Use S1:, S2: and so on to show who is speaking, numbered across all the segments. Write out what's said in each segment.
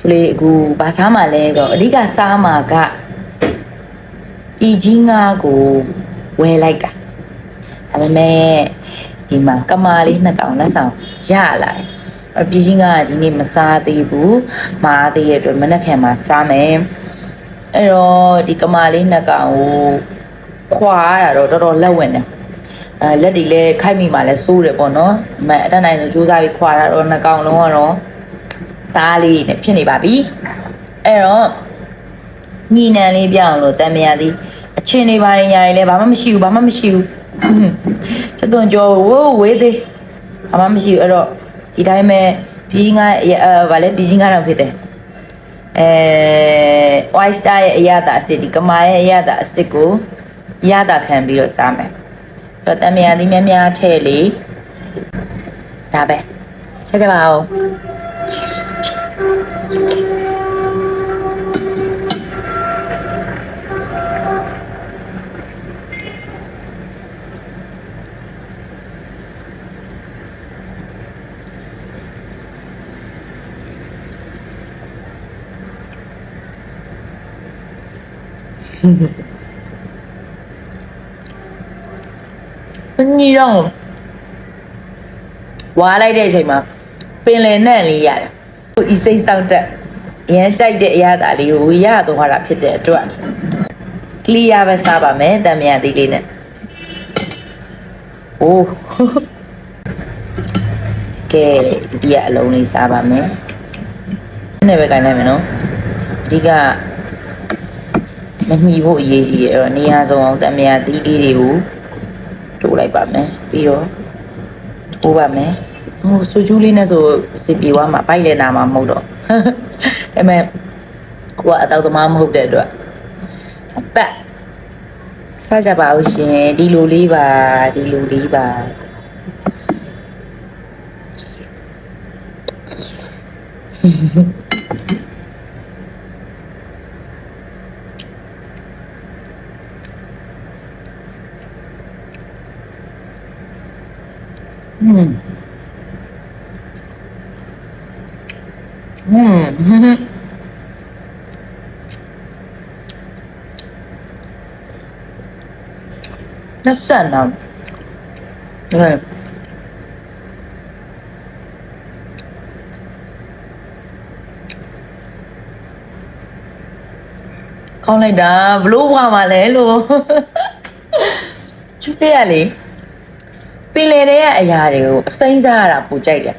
S1: ဆိုလေအခုဘာစားမှလဲဆိုတော့အဓိကစားမှာကပြည်ကြီးငါးကိုဝယ်လိုက်တာဒါပေမဲ့ဒီမှာကမာလေးနှစ်ကောင်လက်ဆောင်ရလာတယ်အပြည်ကြီးငါးကဒီနေ့မစားသေးဘူးမအားသေးတဲ့အတွက်မနေ့ကမှစားမယ်အဲ့တော့ဒီကမာလေးနှစ်ကောင်ကိုခွာရတာတော့တော်တော်လက်ဝင်တယ်အဲလက်တွေလည်းခိုက်မိမှလည်းစိုးတယ်ပေါ့နော်အမအတတ်နိုင်ဆုံးကြိုးစားပြီးခွာတာတော့နှစ်ကောင်လုံးကတော့ သားလေးနဲ့ဖြစ်နေပါပြီအဲ့တော့ညီနံလေးပြအောင်လို့တန်မြာသည်အချင်းတွေပါရင်ညာရင်လည်းဘာမှမရှိဘူးဘာမှမရှိဘူးစက်သွန်ကြောဝိုးဝေးသေးဘာမှမရှိဘူးအဲ့တော့ဒီတိုင်းပဲပြီးငါအဲဗာလဲပြီးငါတော့ဖြစ်တယ်အဲ white star ရဲ့အရသာအစ်စ်ဒီကမာရဲ့အရသာအစ်စ်ကိုရတာခံပြီးတော့စားမယ်ဆိုတော့တန်မြာသည်များများထည့်လေဒါပဲဆက်ကြပါဦး မညီတော့ဝါလိုက်တဲ့အချိန်မှာပင်လယ်နဲ့လေးရတယ်ဟိုဤစိတ်ဆောက်တက်အရန်ကြိုက်တဲ့အရာသားလေးကိုရသွားတာဖြစ်တဲ့အတွက်ကလီယာပဲစားပါမယ်တံမြာသီးလေးနဲ့အိုးကဲဒီကအလုံးလေးစားပါမယ်နဲ့ပဲကြိုင်လိုက်မယ်နော်အဓိက မညီဖို့အရေးကြီးတယ်အဲ့တော့နေရာစုံအောင်တံမြာသီးလေးတွေကိုတိုးလိုက်ပါမယ်ပြီးတော့တိုးပါမယ်ဟိုဆူကျူးလေးနဲ့ဆိုစစ်ပြေသွားမှာပိုက်လဲနာမှာမဟုတ်တော့ဒါပေမဲ့ကိုကအတော့သမားမဟုတ်တဲ့အတွက်ပတ်စားကြပါဦးရှင်ဒီလိုလေးပါဒီလိုလေးပါอืม 嗯，嗯，哼哼。那算了，对。ကောင်းလိုက်တာဘလို့ဘွားမှာလဲလို့ချူတဲ့ရလေ ပင်လေတဲ့ကအရာတွေကိုအစိမ့်စားရတာပူကြိုက်တယ်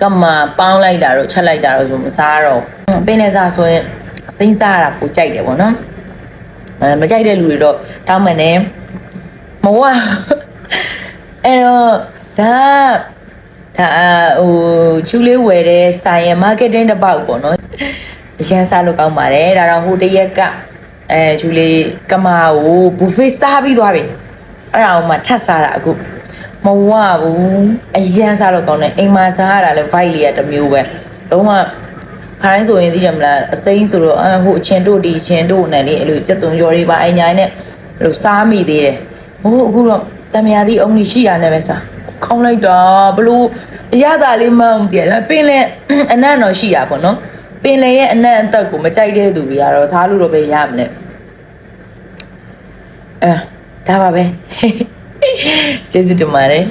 S1: ကမ္မပေါင်းလိုက်တာတော့ချက်လိုက်တာတော့ဆိုမစားတော့ပင်လေစားဆိုရင်အစိမ့်စားရတာပူကြိုက်တယ်ပေါ့နော်အဲမကြိုက်တဲ့လူတွေတော့တောင်းမယ်နဲ့မဝအဲ့တော့ဒါဒါဟိုချူလေးဝယ်တဲ့ဆိုင်ရ marketing တစ်ပေါက်ပေါ့နော်အရန်စားလို့ကောင်းပါတယ်ဒါတော့ဟိုတရက်ကအဲချူလေးကမာကိုဘူဖေးစားပြီးသွားပြီအဲ့ဒါအောင်မှထပ်စားတာအခု မဝဘူးအရန်စားလို့ကောင်းတယ်အိမ်မှာစားရတာလည်း vibe လေးကတစ်မျိုးပဲလုံးဝခိုင်းဆိုရင်သိရမလားအစိမ်းဆိုတော့အဟိုအချင်းတို့ဒီအချင်းတို့နဲ့လေအဲ့လိုစက်သွန်ကြော်တွေပါအိမ်ညာနဲ့အဲ့လိုစားမိသေးတယ်ဟိုအခုတော့တမယာသီးအုံကြီးရှိတာနဲ့ပဲစားခေါင်းလိုက်တာဘလို့အရသာလေးမှမပြတယ်ပင်လည်းအနံ့တော့ရှိတာပေါ့နော်ပင်လည်းရဲ့အနံ့အသက်ကိုမကြိုက်တဲ့သူတွေကတော့စားလို့တော့ပဲရမလဲအဲဒါပါပဲ ကျေးဇူးတင်ပါတယ်